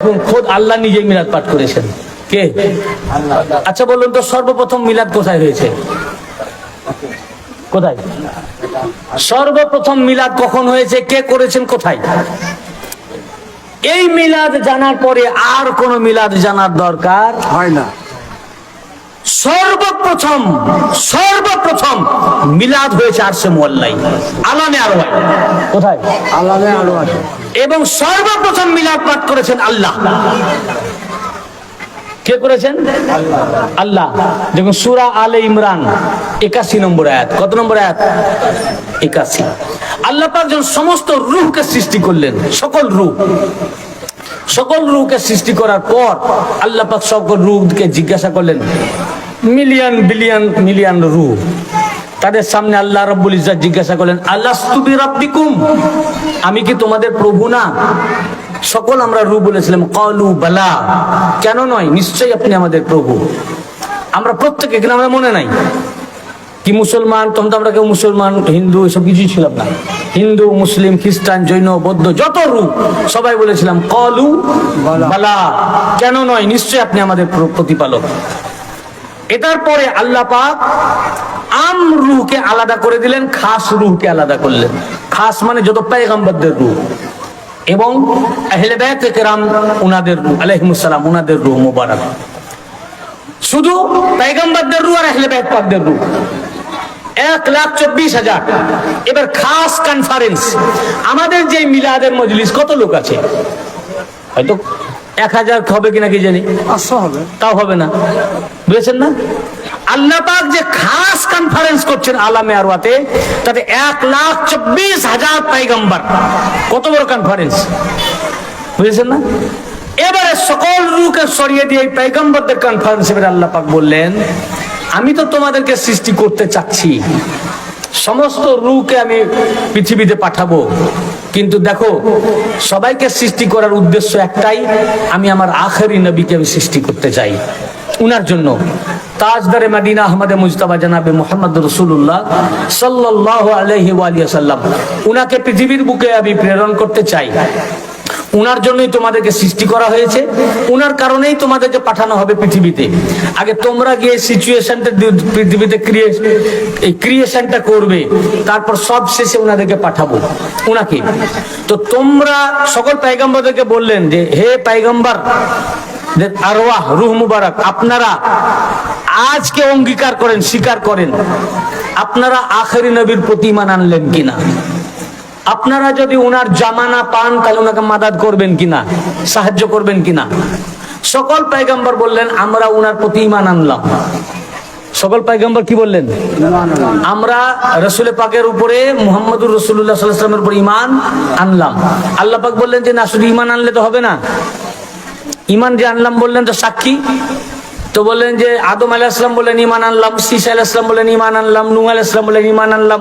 এবং খোদ আল্লাহ নিজেই মিলাদ পাঠ করেছেন। কে? আচ্ছা বলুন তো, সর্বপ্রথম মিলাদ কোথায় হয়েছে? কোথায়? সর্বপ্রথম মিলাদ কখন হয়েছে? কে করেছেন কোথায়? এই মিলাদ জানার পরে আর কোন মিলাদ জানার দরকার হয় না। সর্বপ্রথম সর্বপ্রথম মিলাদ হয়েছে আরশে মোয়াল্লাই। আলামে আরওয়াই। কোথায়? আল্লাহ আরও এবং সর্বপ্রথম মিলাদ পাঠ করেছেন আল্লাহ। কে করেছেন? আল্লাহ। দেখুন সুরা আলে ইমরান একাশি নম্বর আয়াত। কত নম্বর আয়াত? একাশি। আল্লাহ পাক যখন সমস্ত রূহকে সৃষ্টি করলেন সকল রূহ সকল রূহকে সৃষ্টি করার পর আল্লাহ পাক সকল রূহকে জিজ্ঞাসা করলেন মিলিয়ন, বিলিয়ন, মিলিয়ন রু। তাদের সামনে আল্লাহ রব্বুল ইজ্জাত জিজ্ঞাসা করলেন আল্লাহ আমি কি তোমাদের প্রভু না? সকল আমরা রু বলেছিলাম, কলু বালা। কেন নয়, নিশ্চয়ই আপনি আমাদের প্রভু। আমরা প্রত্যেকে এখানে আমরা মনে নাই। কি মুসলমান, তখন তো আমরা কেউ মুসলমান, হিন্দু, এসব কিছুই ছিলাম না। হিন্দু, মুসলিম, খ্রিস্টান, জৈন, বৌদ্ধ, যত রূপ সবাই বলেছিলাম, কলু বালা। কেন নয়, নিশ্চয়ই আপনি আমাদের প্রতিপালক। এটার পরে আল্লাহ পাক আম রুহকে আলাদা করে দিলেন, খাস রুহকে আলাদা করলেন। খাস মানে যত পেগম্বরদের রুহ এবং আহলে কেরাম উনাদের রূহ, আলাইহিমুস সালাম, উনাদের রূহ শুধু পেগম্বরদের রূহ আর আহলে বাইত পাকদের রূহ। এক লাখ চব্বিশ হাজার। এবার খাস কনফারেন্স আমাদের যে মিলাদের মজলিস, কত লোক আছে? হয়তো এক হাজার হবে কিনা কি জানি? হবে। তাও হবে না। বুঝেছেন না? আল্লাহ পাক যে খাস কনফারেন্স করছেন আলামে আরওয়াতে তাতে এক লাখ চব্বিশ হাজার পাইগাম্বার কত বড় কনফারেন্স বুঝেছেন না? এবারে সকল রূকে সরিয়ে দিয়ে এই পাইগাম্বারদের কনফারেন্স এবারে আল্লাহ পাক বললেন আমি তো তোমাদেরকে সৃষ্টি করতে চাচ্ছি। সমস্ত রুকে আমি পৃথিবীতে পাঠাবো। কিন্তু দেখো, সবাইকে সৃষ্টি করার উদ্দেশ্য একটাই, আমি আমার আখেরি নবীকে আমি সৃষ্টি করতে চাই। উনার জন্য। তাজদারে মাদিনা আহমদে মুজতাবা জানাবে মোহাম্মদ রসুল্লাহ সাল্লাহ আলহি সাল্লাম উনাকে পৃথিবীর বুকে আমি প্রেরণ করতে চাই। উনার জন্যই তোমাদেরকে সৃষ্টি করা হয়েছে। উনার কারণেই তোমাদেরকে পাঠানো হবে পৃথিবীতে। আগে তোমরা গিয়ে সিচুয়েশনটা পৃথিবীতে এই ক্রিয়েশনটা করবে। তারপর সব শেষে উনাদেরকে পাঠাবো। উনাকে। তো তোমরা সকল পাইগাম্বারদেরকে বললেন যে, হে পাইগাম্বার আরওয়াহ, রুহ মুবারক, আপনারা আজকে অঙ্গীকার করেন, স্বীকার করেন। আপনারা আখেরি নবীর প্রতি ইমান আনলেন কিনা? আপনারা যদি ওনার জামানা পান, তাহলে ওনাকে মাদাত করবেন কিনা? সাহায্য করবেন কিনা? সকল পাইগাম্বর বললেন, আমরা ওনার প্রতি ইমান আনলাম। সকল পাইগাম্বর কি বললেন? আমরা রসুল পাকের উপরে, মুহাম্মদুর রসুল্লাহ সাল্লামের উপর ইমান আনলাম। আল্লাহ পাক বললেন যে, না, শুধু ইমান আনলে তো হবে না। ইমান যে আনলাম, বললেন তো সাক্ষী। তো বললেন যে, আদম আলাইসলাম বললেন ইমান আনলাম। শীষ আলাইসলাম বললেন ইমান আনলাম। নূহ আলাইসলাম বললেন ইমান আনলাম।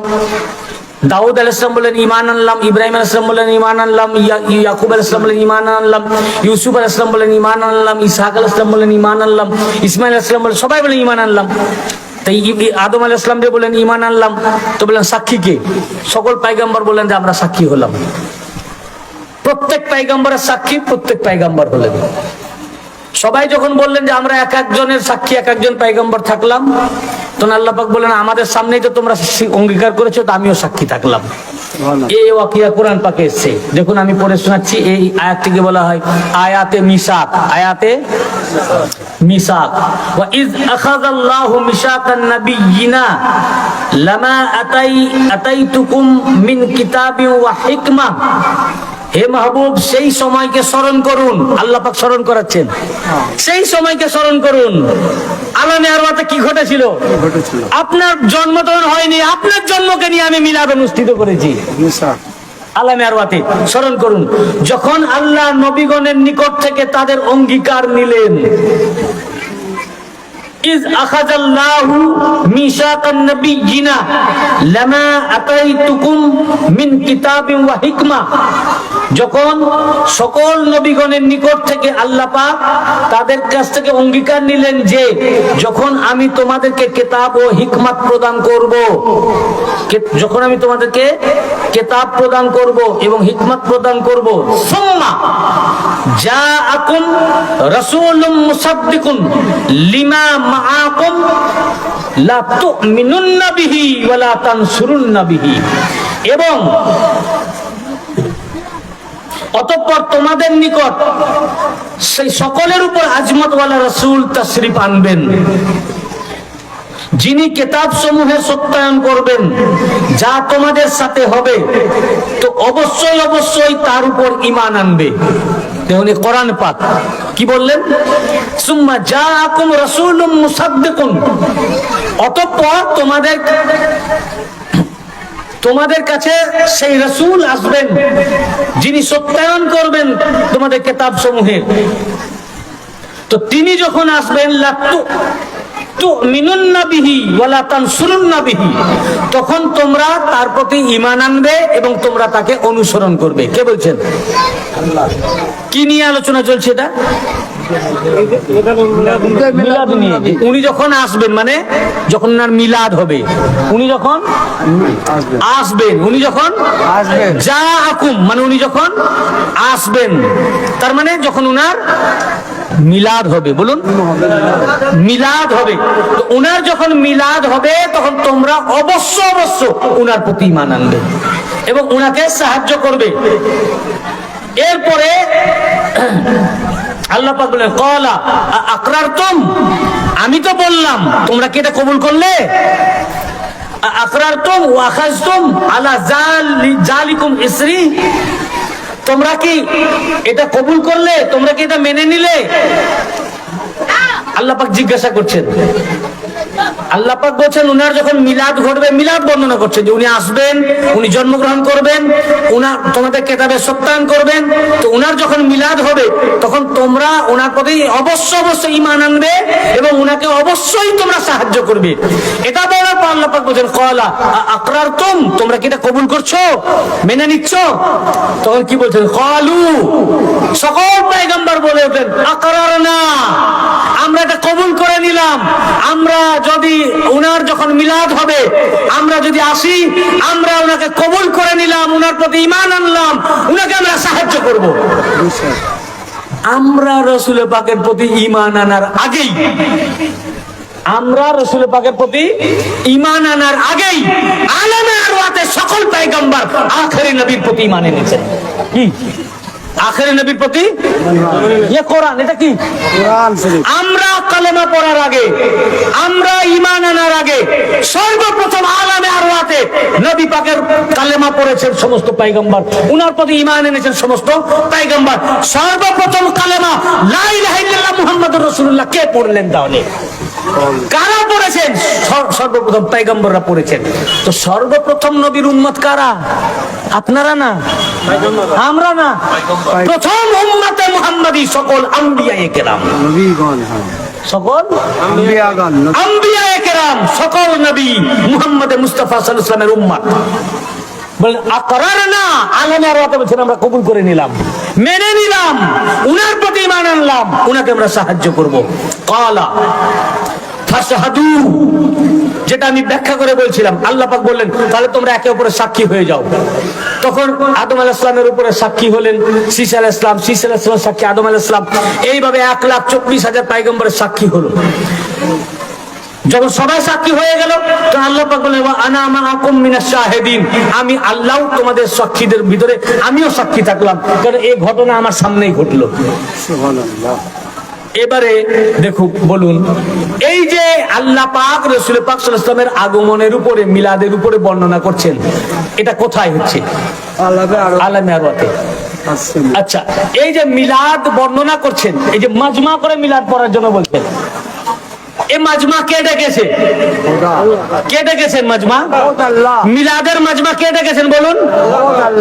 দাউদ আলাইসলাম বললেন ইমান আনলাম। ইব্রাহিম আলাইসলাম বললেন ইমান আনলাম। ইয়া- ইয়াকুব আলাইসলাম বললেন ইমান আনলাম। ইউসুফ আলাইসলাম বললেন ইমান আনলাম। ইসহাক আলাইসলাম বললেন ইমান আনলাম। ইসমাইল আলাইসলাম বললেন, সবাই বলেন ইমান আনলাম। তাই আদম আলাইসলাম যে বললেন ইমান আনলাম। তো বললেন, সাক্ষী কে? সকল পাইগাম্বর বললেন যে, আমরা সাক্ষী হলাম। প্রত্যেক পাইগাম্বরের সাক্ষী প্রত্যেক পাইগাম্বর হলেন। সবাই যখন বললেন যে, আমরা এক একজনের সাক্ষী, এক একজন পাইগম্বর থাকলাম। তখন আল্লাহ পাক বললেন আমাদের সামনেই তো তোমরা অঙ্গীকার করেছ তো আমিও সাক্ষী থাকলাম। এই ওয়াকিয়া কোরআন পাকে এসছে। দেখুন আমি পড়ে শোনাচ্ছি এই আয়াতটিকে বলা হয় আয়াতে মিসাক আয়াতে মিসাক ওয়া ইজ আখাযাল্লাহু মিসাকান নাবিয়িনা লামা আতাই আতাইতুকুম মিন কিতাবিন ওয়া হিকমা। হে মাহবুব সেই সময়কে স্মরণ করুন। আল্লাহ পাক স্মরণ করাচ্ছেন। সেই সময়কে স্মরণ করুন। আলামে মাত্র কি ঘটেছিল? আপনার জন্ম তখন হয়নি আপনার জন্মকে নিয়ে আমি মিলাদ অনুষ্ঠিত করেছি আলামে আরওয়াতে স্মরণ করুন যখন আল্লাহ নবীগণের নিকট থেকে তাদের অঙ্গীকার নিলেন إذ أخذ الله ميثاق النبيين لما أتيتكم من كتاب وحكمة যখন সকল নবীগণের নিকট থেকে আল্লাহ পাক তাদের কাছ থেকে অঙ্গীকার নিলেন যে যখন আমি তোমাদেরকে কেতাব ও হিকমাত প্রদান করব কে- যখন আমি তোমাদেরকে কেতাব প্রদান করব এবং হিকমত প্রদান করব সুম্মা যা আকুম রসুলুম মুসাদ্দিকুন লিমা মাআকুম লা তুমিনুন্না বিহি ওয়ালা তানসুরুন্না বিহি। এবং অতঃপর তোমাদের নিকট সেই সকলের উপর আজমতওয়ালা রসুল তশরিফ আনবেন। যিনি কেতাব সমূহে সত্যায়ন করবেন, যা তোমাদের সাথে হবে, তো অবশ্যই অবশ্যই তার উপর ইমান আনবে। এই কোরআন পাক। কি বললেন? সুম্মা যা আকুম রসুল মুসাদ্দিকুন। অতঃপর তোমাদের তোমাদের কাছে সেই রসুল আসবেন, যিনি সত্যায়ন করবেন তোমাদের কেতাব সমূহে তো তিনি যখন আসবেন বিহি। তখন তোমরা তার প্রতি ঈমান আনবে এবং তোমরা তাকে অনুসরণ করবে। কে বলছেন? কি নিয়ে আলোচনা চলছে এটা? মিলাদ নিয়ে। উনি যখন আসবেন মানে যখন ওনার মিলাদ হবে উনি যখন আসবেন উনি যখন আসবেন। যা আকুম মানে উনি যখন আসবেন তার মানে যখন উনার মিলাদ হবে বলুন। মিলাদ হবে। তো উনার যখন মিলাদ হবে তখন তোমরা অবশ্য অবশ্য উনার প্রতি ইমান আনবে এবং উনাকে সাহায্য করবে। এরপরে আল্লাহ পাক কলা আকরার তুম আমি তো বললাম, তোমরা কি এটা কবুল করলে? আকরার তুম ওয়াখাজ তুম আলা জালি- জালিকুম ইসরি। তোমরা কি এটা কবুল করলে? তোমরা কি এটা মেনে নিলে? আল্লাহ জিজ্ঞাসা করছেন আল্লাহ পাক বলছেন, উনার যখন মিলাদ ঘটবে, মিলাদ বর্ণনা করছেন যে উনি আসবেন, উনি জন্মগ্রহণ করবেন, উনার তোমাদের কেতাবে সত্যায়ন করবেন, তো উনার যখন মিলাদ হবে, তখন তোমরা ওনার প্রতি অবশ্য অবশ্যই ইমান আনবে এবং উনাকে অবশ্যই তোমরা সাহায্য করবে। এটা বলার পর আল্লাহ পাক বলছেন কলা আকরার তুম তোমরা কি এটা কবুল করছ? মেনে নিচ্ছ? তখন কি বলছেন কলু সকল পায়গাম্বার বলে ওঠেন আকরার না আমরা এটা কবুল করে নিলাম আমরা যদি উনার যখন মিলাদ হবে, আমরা যদি আসি, আমরা ওনাকে কবুল করে নিলাম, উনার প্রতি ইমান আনলাম, উনাকে আমরা সাহায্য করব। আমরা রসুল পাকের প্রতি ইমান আনার আগেই, আমরা রসুল পাকের প্রতি ইমান আনার আগেই আলমে সকল পাইগাম্বার আখেরি নবীর প্রতি ইমান এনেছেন। কি? আখেরি নবীর প্রতি ইয়ে কোরআন এটা কি? আমরা কালেমা পড়ার আগে আমরা ইমান আনার আগে সর্বপ্রথম আলামে আরওয়াতে নবী পাকের কালেমা পড়েছেন সমস্ত পাইগম্বর উনার প্রতি ইমান এনেছেন সমস্ত পাইগম্বর সর্বপ্রথম কালেমা লা ইলাহা ইল্লাল্লাহ মুহাম্মাদুর রাসূলুল্লাহ। কে পড়লেন তাহলে? কারা পড়েছেন? সর্বপ্রথম পাইগম্বররা পড়েছেন। তো সর্বপ্রথম নবীর উম্মত কারা? আপনারা না? আমরা না? প্রথম উম্মতে মুহাম্মাদি সকল কেরাম। নবীগণ হ্যাঁ। সকল? আম্বিয়া কেরাম সকল নবী মুহাম্মদ মুস্তাফা ওয়াসাল্লামের উম্মত। বলেন আকরার না? আরওয়াতে বলছেন আমরা কবুল করে নিলাম। মেনে নিলাম। উনার প্রতি ইমান আনলাম। উনাকে আমরা সাহায্য করব। কালা যেটা আমি ব্যাখ্যা করে বলছিলাম। আল্লাহ বললেন, তাহলে তোমরা একে অপরের সাক্ষী হয়ে যাও। তখন আদম আলাহ ইসলামের উপরে সাক্ষী হলেন শীষ আলাহ ইসলাম শীষ আলাহ ইসলাম সাক্ষী আদম আলাহ ইসলাম এইভাবে এক লাখ চব্বিশ হাজার পাইগম্বরের সাক্ষী হলো। যখন সবাই সাক্ষী হয়ে গেল, তো আল্লাহ পাক আনা মাআকুম মিনাশ শাহিদিন। আমি আল্লাহ তোমাদের সাক্ষীদের ভিতরে, আমিও সাক্ষী থাকলাম। কারণ এই ঘটনা আমার সামনেই ঘটলো। সুবহানাল্লাহ। এবারে দেখুক বলুন এই যে আল্লাহ পাক রসুল পাক ইসলামের আগমনের উপরে মিলাদের উপরে বর্ণনা করছেন এটা কোথায় হচ্ছে? আলামে আরওয়াতে আচ্ছা এই যে মিলাদ বর্ণনা করছেন এই যে মাজমা করে মিলাদ পড়ার জন্য বলছেন এ মাজমা কে ডেকেছে? কে ডেকেছেন মাজমা? মিলাদের মাজমা কে ডেকেছেন বলুন?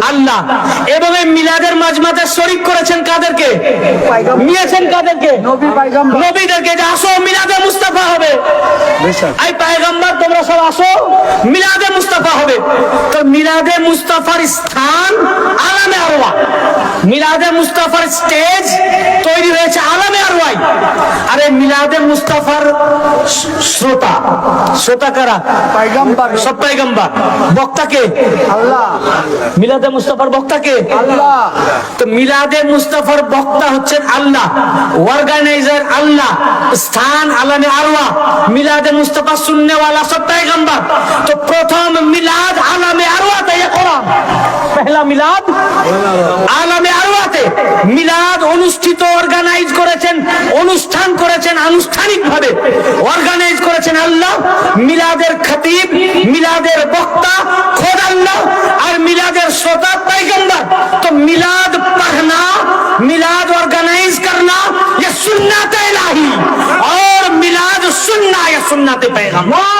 আল্লাহ। এবং এই মিলাদের মাজমাতে শরিক করেছেন কাদেরকে? নিয়েছেন কাদেরকে? নবীদেরকে যে আসো মিলাদে মুস্তাফা হবে। এই পায়গাম্বার তোমরা সব আসো মিলাদে মুস্তাফা হবে। তো মিলাদে মুস্তাফার স্থান আলামে আরওয়া মিলাদে মুস্তাফার স্টেজ তৈরি হয়েছে আলামে আরওয়াই। আরে মিলাদে মুস্তাফার শ্রোতা। শ্রোতা কারা? পয়গম্বর। সব পয়গম্বর। বক্তা কে? আল্লাহ। মিলাদে মুস্তাফার বক্তা কে? আল্লাহ। তো মিলাদে মুস্তাফার বক্তা হচ্ছেন আল্লাহ। অর্গানাইজার আল্লাহ। স্থান আলামে আরওয়া। মিলাদে মুস্তাফা শুনে ওয়ালা সব পয়গম্বর। তো প্রথম মিলাদ আলামে আরওয়া তাই কোরআন। পহলা মিলাদ। আলামে আরওয়াতে মিলাদ অনুষ্ঠিত অর্গানাইজ করেছেন অনুষ্ঠান করেছেন আনুষ্ঠানিকভাবে অর্গানাইজ করেছেন আল্লাহ মিলাদের খতিব মিলাদের বক্তা খোদ আল্লাহ আর মিলাদের শ্রোতা पैगंबर तो मिलाद पढ़ना मिलाद ऑर्गेनाइज करना ये सुन्नत इलाही और मिलाद सुनना ये सुन्नत पैगंबर